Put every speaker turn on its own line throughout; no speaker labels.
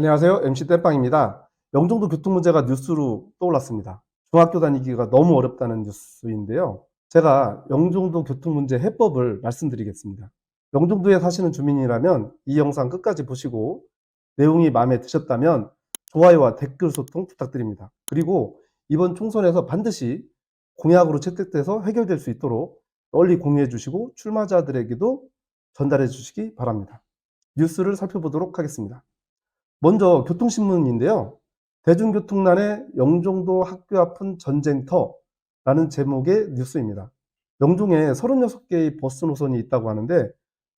안녕하세요. MC 땜빵입니다. 영종도 교통 문제가 뉴스로 떠올랐습니다. 중학교 다니기가 너무 어렵다는 뉴스인데요. 제가 영종도 교통 문제 해법을 말씀드리겠습니다. 영종도에 사시는 주민이라면 이 영상 끝까지 보시고 내용이 마음에 드셨다면 좋아요와 댓글 소통 부탁드립니다. 그리고 이번 총선에서 반드시 공약으로 채택돼서 해결될 수 있도록 널리 공유해 주시고 출마자들에게도 전달해 주시기 바랍니다. 뉴스를 살펴보도록 하겠습니다. 먼저 교통신문인데요. 대중교통난의 영종도 학교 앞은 전쟁터라는 제목의 뉴스입니다. 영종에 36개의 버스 노선이 있다고 하는데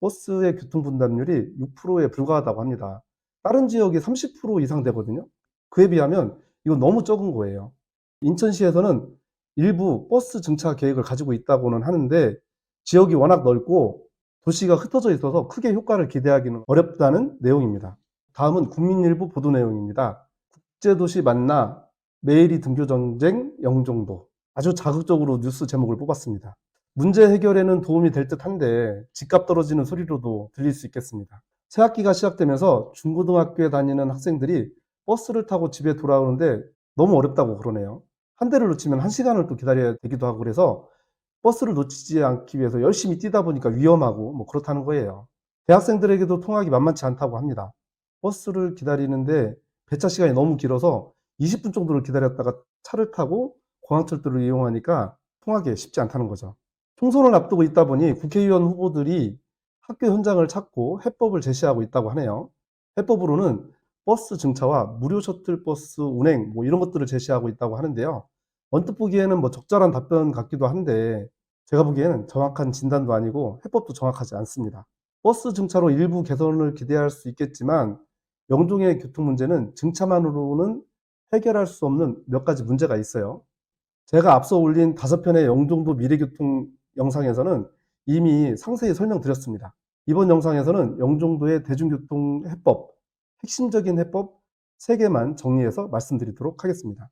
버스의 교통 분담률이 6%에 불과하다고 합니다. 다른 지역이 30% 이상 되거든요. 그에 비하면 이건 너무 적은 거예요. 인천시에서는 일부 버스 증차 계획을 가지고 있다고는 하는데 지역이 워낙 넓고 도시가 흩어져 있어서 크게 효과를 기대하기는 어렵다는 내용입니다. 다음은 국민일보 보도 내용입니다. 국제도시 만나 매일이 등교 전쟁 영종도 아주 자극적으로 뉴스 제목을 뽑았습니다. 문제 해결에는 도움이 될 듯한데 집값 떨어지는 소리로도 들릴 수 있겠습니다. 새학기가 시작되면서 중고등학교에 다니는 학생들이 버스를 타고 집에 돌아오는데 너무 어렵다고 그러네요. 한 대를 놓치면 한 시간을 또 기다려야 되기도 하고 그래서 버스를 놓치지 않기 위해서 열심히 뛰다 보니까 위험하고 뭐 그렇다는 거예요. 대학생들에게도 통학이 만만치 않다고 합니다. 버스를 기다리는데 배차 시간이 너무 길어서 20분 정도를 기다렸다가 차를 타고 공항철도를 이용하니까 통하기 쉽지 않다는 거죠. 총선을 앞두고 있다 보니 국회의원 후보들이 학교 현장을 찾고 해법을 제시하고 있다고 하네요. 해법으로는 버스 증차와 무료 셔틀버스 운행 뭐 이런 것들을 제시하고 있다고 하는데요. 언뜻 보기에는 뭐 적절한 답변 같기도 한데 제가 보기에는 정확한 진단도 아니고 해법도 정확하지 않습니다. 버스 증차로 일부 개선을 기대할 수 있겠지만 영종의 교통 문제는 증차만으로는 해결할 수 없는 몇 가지 문제가 있어요. 제가 앞서 올린 다섯 편의 영종도 미래교통 영상에서는 이미 상세히 설명드렸습니다. 이번 영상에서는 영종도의 대중교통 해법, 핵심적인 해법 3개만 정리해서 말씀드리도록 하겠습니다.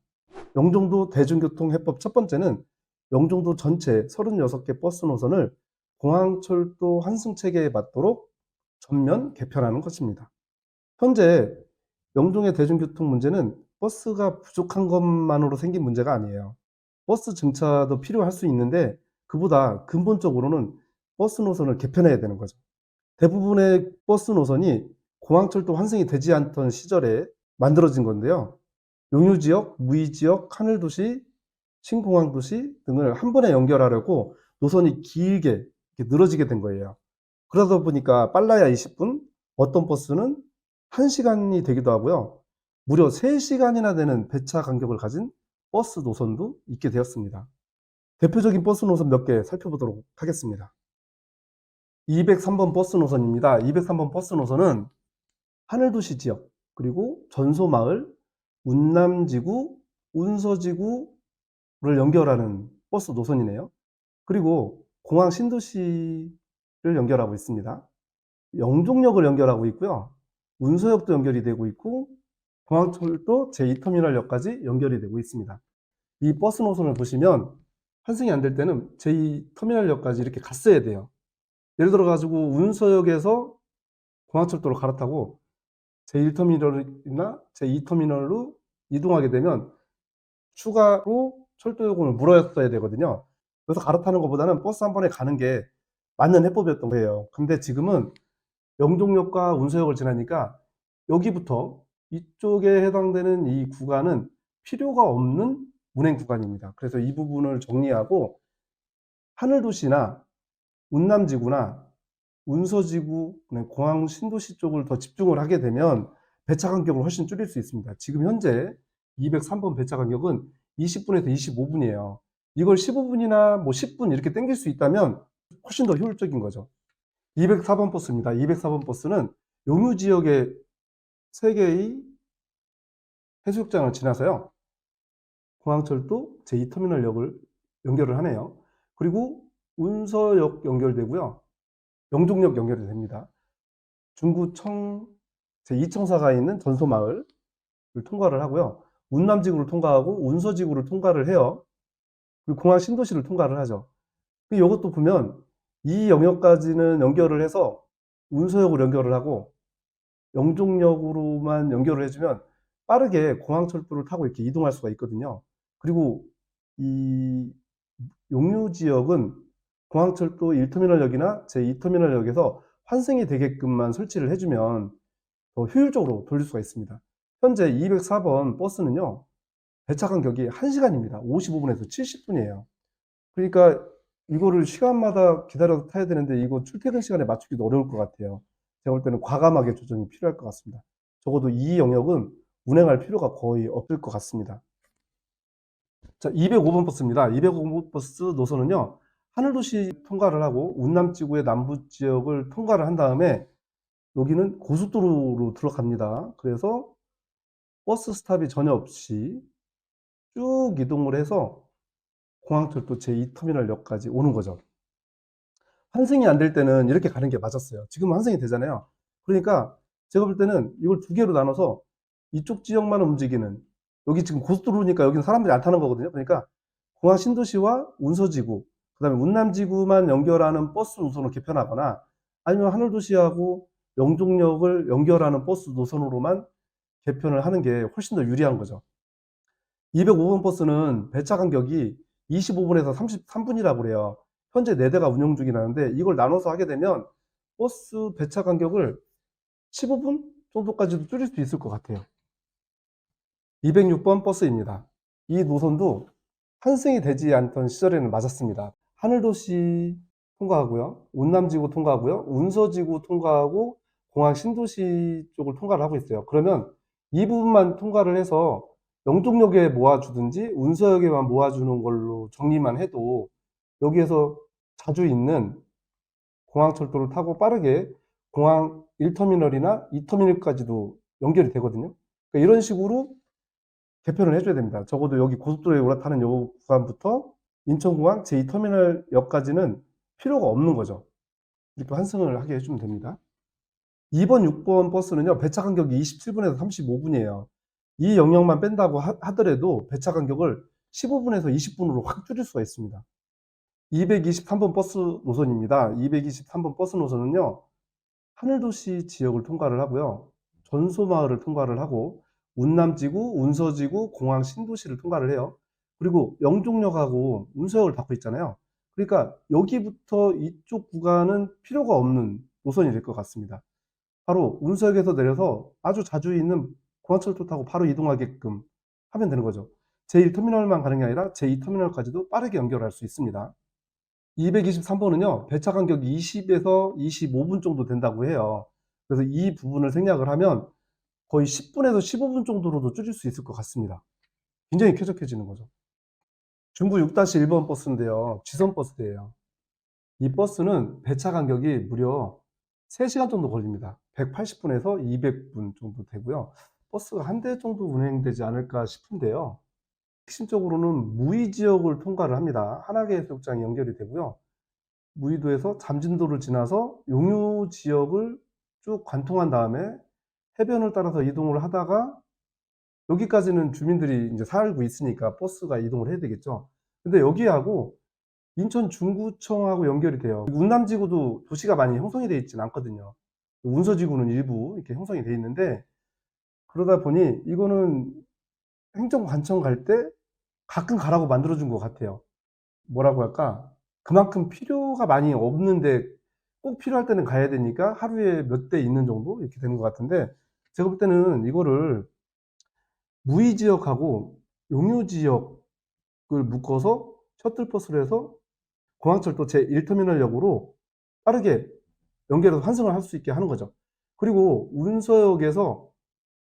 영종도 대중교통 해법 첫 번째는 영종도 전체 36개 버스 노선을 공항철도 환승 체계에 맞도록 전면 개편하는 것입니다. 현재 영종의 대중교통 문제는 버스가 부족한 것만으로 생긴 문제가 아니에요. 버스 증차도 필요할 수 있는데 그보다 근본적으로는 버스 노선을 개편해야 되는 거죠. 대부분의 버스 노선이 공항철도 환승이 되지 않던 시절에 만들어진 건데요. 용유 지역, 무의지역, 하늘 도시, 신공항 도시 등을 한 번에 연결하려고 노선이 길게 늘어지게 된 거예요. 그러다 보니까 빨라야 20분, 어떤 버스는 1시간이 되기도 하고요. 무려 3시간이나 되는 배차 간격을 가진 버스 노선도 있게 되었습니다. 대표적인 버스 노선 몇 개 살펴보도록 하겠습니다. 203번 버스 노선입니다. 203번 버스 노선은 하늘도시 지역, 그리고 전소마을, 운남지구, 운서지구를 연결하는 버스 노선이네요. 그리고 공항 신도시를 연결하고 있습니다. 영종역을 연결하고 있고요. 운서역도 연결이 되고 있고 공항철도 제2터미널역까지 연결이 되고 있습니다. 이 버스 노선을 보시면 환승이 안 될 때는 제2터미널역까지 이렇게 갔어야 돼요. 예를 들어 가지고 운서역에서 공항철도로 갈아타고 제1터미널이나 제2터미널로 이동하게 되면 추가로 철도 요금을 물어야 되거든요. 그래서 갈아타는 것보다는 버스 한 번에 가는 게 맞는 해법이었던 거예요. 근데 지금은 영종역과 운서역을 지나니까 여기부터 이쪽에 해당되는 이 구간은 필요가 없는 운행 구간입니다. 그래서 이 부분을 정리하고 하늘도시나 운남지구나 운서지구, 공항 신도시 쪽을 더 집중을 하게 되면 배차 간격을 훨씬 줄일 수 있습니다. 지금 현재 203번 배차 간격은 20분에서 25분이에요. 이걸 15분이나 뭐 10분 이렇게 땡길 수 있다면 훨씬 더 효율적인 거죠. 204번 버스입니다. 204번 버스는 용유 지역의 3개의 해수욕장을 지나서요. 공항철도 제2터미널역을 연결을 하네요. 그리고 운서역 연결되고요. 영종역 연결이 됩니다. 중구청 제2청사가 있는 전소마을을 통과를 하고요. 운남지구를 통과하고 운서지구를 통과를 해요. 그리고 공항 신도시를 통과를 하죠. 이것도 보면 이 영역까지는 연결을 해서 운서역을 연결을 하고 영종역으로만 연결을 해주면 빠르게 공항철도를 타고 이렇게 이동할 수가 있거든요. 그리고 이 용류 지역은 공항철도 1터미널역이나 제2터미널역에서 환승이 되게끔만 설치를 해주면 더 효율적으로 돌릴 수가 있습니다. 현재 204번 버스는요, 배차 간격이 1시간입니다. 55분에서 70분이에요. 그러니까 이거를 시간마다 기다려서 타야 되는데 이거 출퇴근 시간에 맞추기도 어려울 것 같아요. 제가 볼 때는 과감하게 조정이 필요할 것 같습니다. 적어도 이 영역은 운행할 필요가 거의 없을 것 같습니다. 자, 205번 버스입니다. 205번 버스 노선은요, 하늘도시 통과를 하고 운남 지구의 남부 지역을 통과를 한 다음에 여기는 고속도로로 들어갑니다. 그래서 버스 스탑이 전혀 없이 쭉 이동을 해서 공항철도 제2터미널역까지 오는 거죠. 환승이 안 될 때는 이렇게 가는 게 맞았어요. 지금 환승이 되잖아요. 그러니까 제가 볼 때는 이걸 두 개로 나눠서 이쪽 지역만 움직이는 여기 지금 고속도로니까 여기는 사람들이 안 타는 거거든요. 그러니까 공항 신도시와 운서지구, 그 다음에 운남지구만 연결하는 버스 노선을 개편하거나 아니면 하늘도시하고 영종역을 연결하는 버스 노선으로만 개편을 하는 게 훨씬 더 유리한 거죠. 205번 버스는 배차 간격이 25분에서 33분이라고 그래요. 현재 4대가 운영 중이라는데 이걸 나눠서 하게 되면 버스 배차 간격을 15분 정도까지도 줄일 수 있을 것 같아요. 206번 버스입니다. 이 노선도 환승이 되지 않던 시절에는 맞았습니다. 하늘도시 통과하고요. 운남지구 통과하고요. 운서지구 통과하고 공항 신도시 쪽을 통과를 하고 있어요. 그러면 이 부분만 통과를 해서 영종역에 모아주든지 운서역에만 모아주는 걸로 정리만 해도 여기에서 자주 있는 공항철도를 타고 빠르게 공항 1터미널이나 2터미널까지도 연결이 되거든요. 그러니까 이런 식으로 개편을 해줘야 됩니다. 적어도 여기 고속도로에 올라타는 요 구간부터 인천공항 제2터미널역까지는 필요가 없는 거죠. 이렇게 환승을 하게 해주면 됩니다. 2번, 6번 버스는요, 배차 간격이 27분에서 35분이에요. 이 영역만 뺀다고 하, 하더라도 배차 간격을 15분에서 20분으로 확 줄일 수가 있습니다. 223번 버스 노선입니다. 223번 버스 노선은요, 하늘도시 지역을 통과를 하고요, 전소마을을 통과를 하고, 운남지구, 운서지구, 공항 신도시를 통과를 해요. 그리고 영종역하고 운서역을 닫고 있잖아요. 그러니까 여기부터 이쪽 구간은 필요가 없는 노선이 될 것 같습니다. 바로 운서역에서 내려서 아주 자주 있는 공항철도 타고 바로 이동하게끔 하면 되는 거죠. 제1터미널만 가는 게 아니라 제2터미널까지도 빠르게 연결할 수 있습니다. 223번은요, 배차 간격이 20에서 25분 정도 된다고 해요. 그래서 이 부분을 생략을 하면 거의 10분에서 15분 정도로도 줄일 수 있을 것 같습니다. 굉장히 쾌적해지는 거죠. 중부 6-1번 버스인데요. 지선 버스예요. 이 버스는 배차 간격이 무려 3시간 정도 걸립니다. 180분에서 200분 정도 되고요. 버스가 한 대 정도 운행되지 않을까 싶은데요. 핵심적으로는 무의 지역을 통과를 합니다. 한화계 해수욕장이 연결이 되고요. 무의도에서 잠진도를 지나서 용유 지역을 쭉 관통한 다음에 해변을 따라서 이동을 하다가 여기까지는 주민들이 이제 살고 있으니까 버스가 이동을 해야 되겠죠. 근데 여기하고 인천 중구청하고 연결이 돼요. 운남지구도 도시가 많이 형성이 되어 있지는 않거든요. 운서지구는 일부 이렇게 형성이 되어 있는데 그러다 보니 이거는 행정관청 갈 때 가끔 가라고 만들어준 것 같아요. 뭐라고 할까? 그만큼 필요가 많이 없는데 꼭 필요할 때는 가야 되니까 하루에 몇 대 있는 정도 이렇게 되는 것 같은데 제가 볼 때는 이거를 무의 지역하고 용유 지역을 묶어서 셔틀버스를 해서 공항철도 제1터미널역으로 빠르게 연결해서 환승을 할 수 있게 하는 거죠. 그리고 운서역에서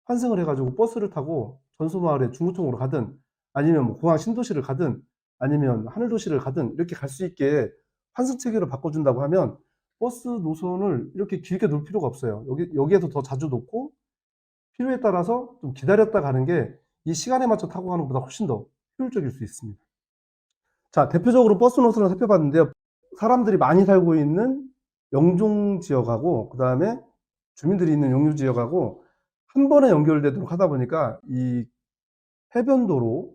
환승을 해가지고 버스를 타고 전소마을의 중구청으로 가든 아니면 뭐 공항 신도시를 가든 아니면 하늘도시를 가든 이렇게 갈 수 있게 환승 체계를 바꿔준다고 하면 버스 노선을 이렇게 길게 놓을 필요가 없어요. 여기, 여기에서 더 자주 놓고 필요에 따라서 좀 기다렸다 가는 게 이 시간에 맞춰 타고 가는 것보다 훨씬 더 효율적일 수 있습니다. 자, 대표적으로 버스 노선을 살펴봤는데요. 사람들이 많이 살고 있는 영종 지역하고 그 다음에 주민들이 있는 용유 지역하고 한 번에 연결되도록 하다 보니까 이 해변도로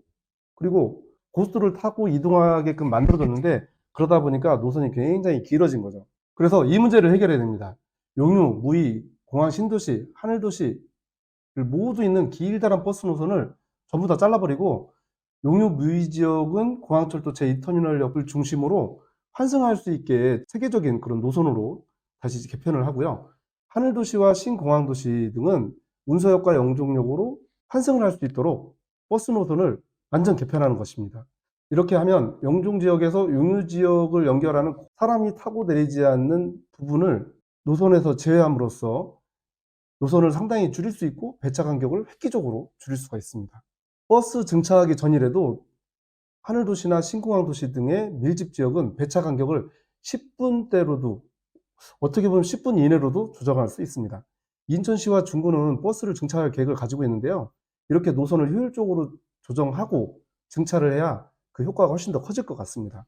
그리고 고속도로를 타고 이동하게끔 만들어졌는데 그러다 보니까 노선이 굉장히 길어진 거죠. 그래서 이 문제를 해결해야 됩니다. 용유, 무의, 공항 신도시, 하늘도시 모두 있는 길다란 버스 노선을 전부 다 잘라버리고 용유 무의 지역은 공항철도 제2터미널 역을 중심으로 환승할 수 있게 세계적인 그런 노선으로 다시 개편을 하고요. 하늘도시와 신공항도시 등은 운서역과 영종역으로 환승을 할 수 있도록 버스 노선을 완전 개편하는 것입니다. 이렇게 하면 영종 지역에서 용유 지역을 연결하는 사람이 타고 내리지 않는 부분을 노선에서 제외함으로써 노선을 상당히 줄일 수 있고 배차 간격을 획기적으로 줄일 수가 있습니다. 버스 증차하기 전이라도 하늘도시나 신공항 도시 등의 밀집 지역은 배차 간격을 10분대로도 어떻게 보면 10분 이내로도 조정할 수 있습니다. 인천시와 중구는 버스를 증차할 계획을 가지고 있는데요. 이렇게 노선을 효율적으로 조정하고 증차를 해야 그 효과가 훨씬 더 커질 것 같습니다.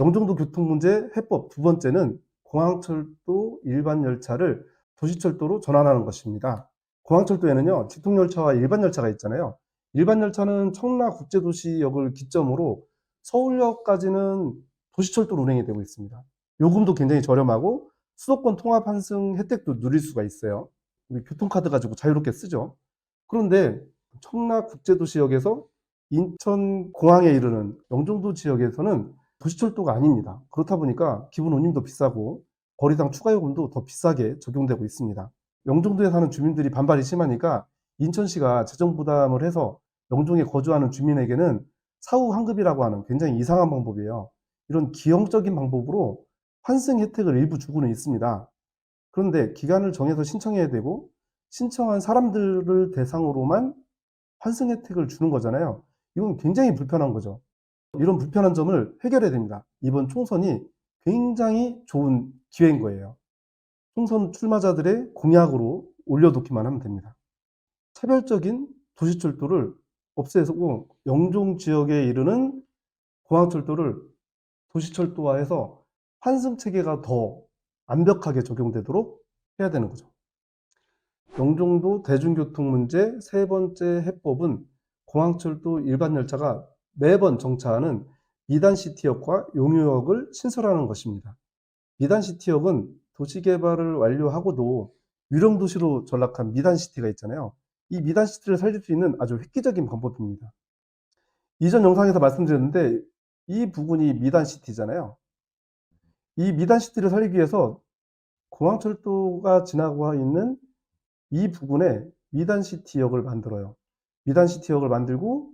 영종도 교통 문제 해법 두 번째는 공항철도 일반 열차를 도시철도로 전환하는 것입니다. 공항철도에는요, 직통열차와 일반 열차가 있잖아요. 일반 열차는 청라국제도시역을 기점으로 서울역까지는 도시철도로 운행이 되고 있습니다. 요금도 굉장히 저렴하고 수도권 통합 환승 혜택도 누릴 수가 있어요. 우리 교통카드 가지고 자유롭게 쓰죠. 그런데 청라국제도시역에서 인천공항에 이르는 영종도 지역에서는 도시철도가 아닙니다. 그렇다 보니까 기본 운임도 비싸고 거리당 추가 요금도 더 비싸게 적용되고 있습니다. 영종도에 사는 주민들이 반발이 심하니까 인천시가 재정 부담을 해서 영종에 거주하는 주민에게는 사후 환급이라고 하는 굉장히 이상한 방법이에요. 이런 기형적인 방법으로 환승 혜택을 일부 주고는 있습니다. 그런데 기간을 정해서 신청해야 되고 신청한 사람들을 대상으로만 환승 혜택을 주는 거잖아요. 이건 굉장히 불편한 거죠. 이런 불편한 점을 해결해야 됩니다. 이번 총선이 굉장히 좋은 기회인 거예요. 총선 출마자들의 공약으로 올려놓기만 하면 됩니다. 차별적인 도시철도를 없애고 영종 지역에 이르는 공항철도를 도시철도화해서 환승 체계가 더 완벽하게 적용되도록 해야 되는 거죠. 영종도 대중교통 문제 세 번째 해법은 공항철도 일반 열차가 매번 정차하는 미단시티역과 용유역을 신설하는 것입니다. 미단시티역은 도시개발을 완료하고도 유령도시로 전락한 미단시티가 있잖아요. 이 미단시티를 살릴 수 있는 아주 획기적인 방법입니다. 이전 영상에서 말씀드렸는데 이 부분이 미단시티잖아요. 이 미단시티를 살리기 위해서 공항철도가 지나고 있는 이 부분에 미단시티역을 만들어요. 미단시티역을 만들고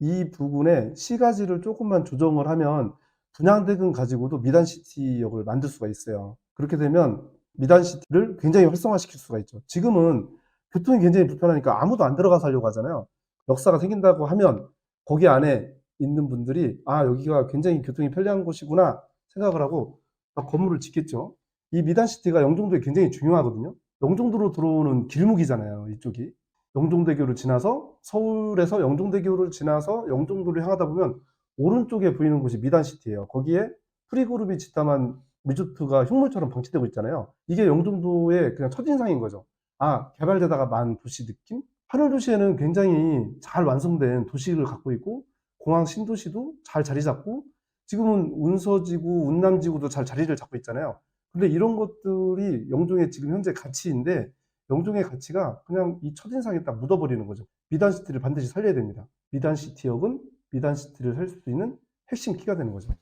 이 부분에 시가지를 조금만 조정을 하면 분양대금 가지고도 미단시티역을 만들 수가 있어요. 그렇게 되면 미단시티를 굉장히 활성화시킬 수가 있죠. 지금은 교통이 굉장히 불편하니까 아무도 안 들어가서 하려고 하잖아요. 역사가 생긴다고 하면 거기 안에 있는 분들이 아 여기가 굉장히 교통이 편리한 곳이구나 생각을 하고 막 건물을 짓겠죠. 이 미단시티가 영종도에 굉장히 중요하거든요. 영종도로 들어오는 길목이잖아요. 이쪽이. 영종대교를 지나서 서울에서 영종대교를 지나서 영종도를 향하다 보면 오른쪽에 보이는 곳이 미단시티예요. 거기에 프리그룹이 짓담한 리조트가 흉물처럼 방치되고 있잖아요. 이게 영종도의 그냥 첫인상인 거죠. 아, 개발되다가 만 도시 느낌? 하늘 도시에는 굉장히 잘 완성된 도시를 갖고 있고 공항 신도시도 잘 자리 잡고 지금은 운서지구, 운남지구도 잘 자리를 잡고 있잖아요. 근데 이런 것들이 영종의 지금 현재 가치인데 영종의 가치가 그냥 이 첫인상에 딱 묻어버리는 거죠. 미단시티를 반드시 살려야 됩니다. 미단시티역은 미단시티를 살 수 있는 핵심 키가 되는 거죠.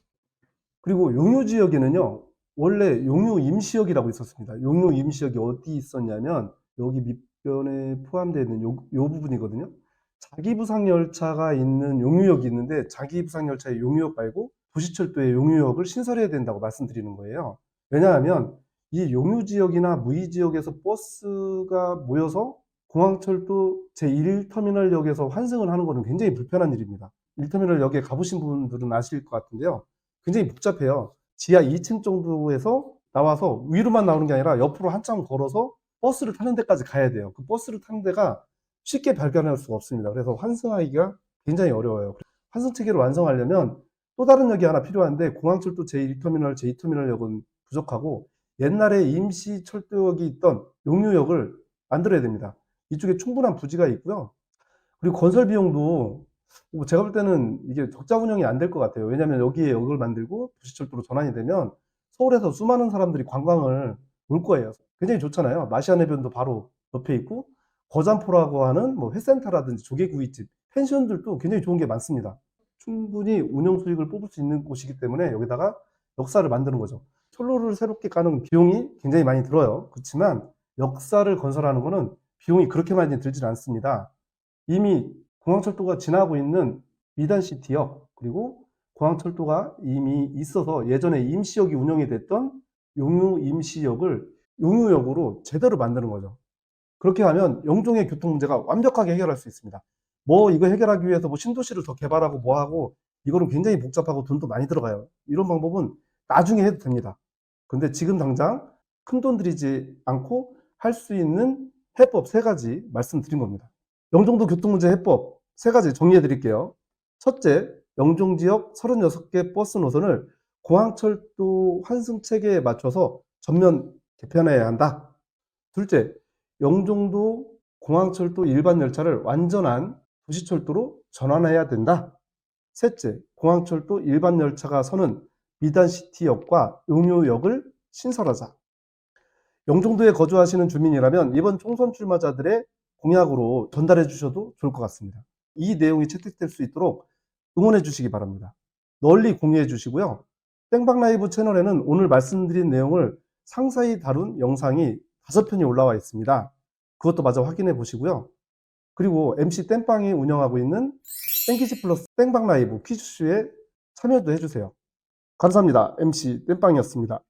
그리고 용유 지역에는요, 원래 용유 임시역이라고 있었습니다. 용유 임시역이 어디 있었냐면 여기 밑변에 포함되어 있는 요, 요 부분이거든요. 자기부상 열차가 있는 용유역이 있는데 자기부상 열차의 용유역 말고 도시철도의 용유역을 신설해야 된다고 말씀드리는 거예요. 왜냐하면 이 용유 지역이나 무의 지역에서 버스가 모여서 공항철도 제1터미널역에서 환승을 하는 것은 굉장히 불편한 일입니다. 1터미널 역에 가보신 분들은 아실 것 같은데요. 굉장히 복잡해요. 지하 2층 정도에서 나와서 위로만 나오는 게 아니라 옆으로 한참 걸어서 버스를 타는 데까지 가야 돼요. 그 버스를 타는 데가 쉽게 발견할 수가 없습니다. 그래서 환승하기가 굉장히 어려워요. 환승 체계를 완성하려면 또 다른 역이 하나 필요한데 공항철도 제1터미널, 제2터미널역은 부족하고 옛날에 임시 철도역이 있던 용유역을 만들어야 됩니다. 이쪽에 충분한 부지가 있고요. 그리고 건설 비용도 뭐 제가 볼 때는 이게 적자 운영이 안 될 것 같아요. 왜냐하면 여기에 역을 만들고 도시철도로 전환이 되면 서울에서 수많은 사람들이 관광을 올 거예요. 굉장히 좋잖아요. 마시안 해변도 바로 옆에 있고 거잔포라고 하는 뭐 회센터라든지 조개구이집, 펜션들도 굉장히 좋은 게 많습니다. 충분히 운영 수익을 뽑을 수 있는 곳이기 때문에 여기다가 역사를 만드는 거죠. 철로를 새롭게 까는 비용이 굉장히 많이 들어요. 그렇지만 역사를 건설하는 거는 비용이 그렇게 많이 들진 않습니다. 이미 공항철도가 지나고 있는 미단시티역 그리고 공항철도가 이미 있어서 예전에 임시역이 운영이 됐던 용유 임시역을 용유역으로 제대로 만드는 거죠. 그렇게 하면 영종의 교통 문제가 완벽하게 해결할 수 있습니다. 뭐 이거 해결하기 위해서 뭐 신도시를 더 개발하고 뭐 하고 이거는 굉장히 복잡하고 돈도 많이 들어가요. 이런 방법은 나중에 해도 됩니다. 근데 지금 당장 큰 돈 들이지 않고 할 수 있는 해법 세 가지 말씀드린 겁니다. 영종도 교통문제 해법 세 가지 정리해 드릴게요. 첫째, 영종 지역 36개 버스 노선을 공항철도 환승 체계에 맞춰서 전면 개편해야 한다. 둘째, 영종도 공항철도 일반 열차를 완전한 도시철도로 전환해야 된다. 셋째, 공항철도 일반 열차가 서는 미단시티역과 용요역을 신설하자. 영종도에 거주하시는 주민이라면 이번 총선 출마자들의 공약으로 전달해 주셔도 좋을 것 같습니다. 이 내용이 채택될 수 있도록 응원해 주시기 바랍니다. 널리 공유해 주시고요. 땡박라이브 채널에는 오늘 말씀드린 내용을 상세히 다룬 영상이 다섯 편이 올라와 있습니다. 그것도 마저 확인해 보시고요. 그리고 MC 땡빵이 운영하고 있는 땡키지 플러스 땡박 라이브 퀴즈쇼에 참여도 해주세요. 감사합니다. MC 땡빵이었습니다.